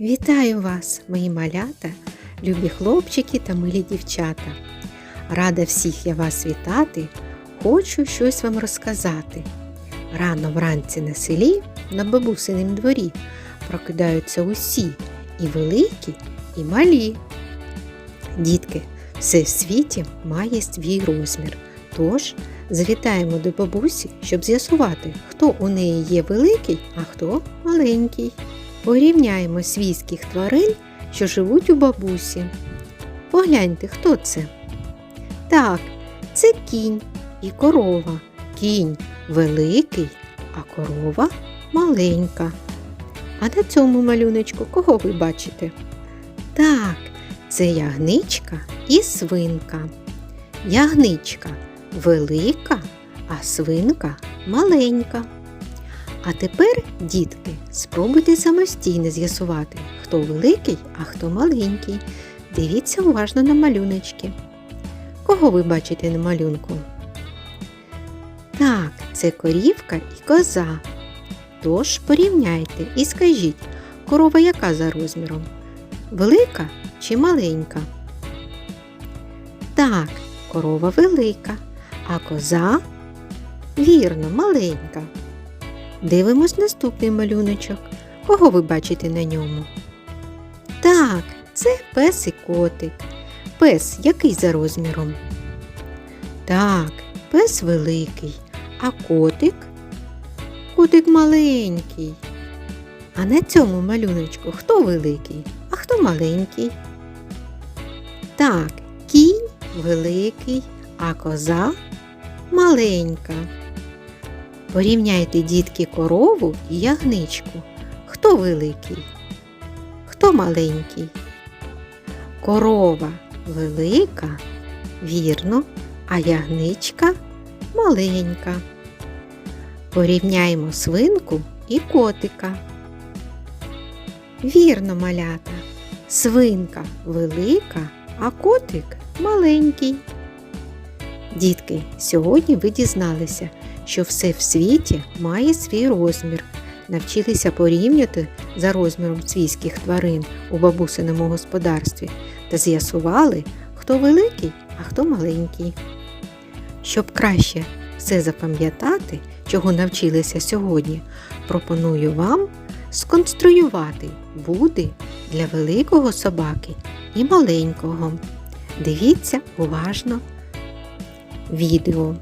Вітаю вас, мої малята, любі хлопчики та милі дівчата. Рада всіх я вас вітати, хочу щось вам розказати. Рано вранці на селі, на бабусинім дворі, прокидаються усі і великі, і малі. Дітки, все в світі має свій розмір. Тож завітаємо до бабусі, щоб з'ясувати, хто у неї є великий, а хто маленький. Порівняємо свійських тварин, що живуть у бабусі. Погляньте, хто це? Так, це кінь і корова. Кінь великий, а корова маленька. А на цьому малюночку кого ви бачите? Так, це ягничка і свинка. Ягничка велика, а свинка маленька. А тепер, дітки, спробуйте самостійно з'ясувати, хто великий, а хто маленький. Дивіться уважно на малюночки. Кого ви бачите на малюнку? Так, це корівка і коза. Тож порівняйте і скажіть, корова яка за розміром? Велика чи маленька? Так, корова велика, а коза вірно, маленька. Дивимось наступний малюночок. Кого ви бачите на ньому? Так, це пес і котик. Пес який за розміром? Так, пес великий, а котик? Котик маленький. А на цьому малюночку хто великий, а хто маленький? Так, кінь великий, а коза маленька. Порівняйте дітки корову і ягничку. Хто великий? Хто маленький? Корова велика, вірно, а ягничка маленька. Порівняймо свинку і котика. Вірно, малята, свинка велика, а котик маленький. Дітки, сьогодні ви дізналися, що все в світі має свій розмір. Навчилися порівняти за розміром свійських тварин у бабусиному господарстві та з'ясували, хто великий, а хто маленький. Щоб краще все запам'ятати, чого навчилися сьогодні, пропоную вам сконструювати буди для великого собаки і маленького. Дивіться уважно відео.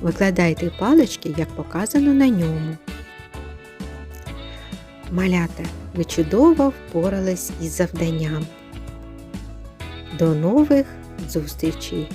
Викладайте палички, як показано на ньому. Малята, ви чудово впорались із завданням. До нових зустрічей!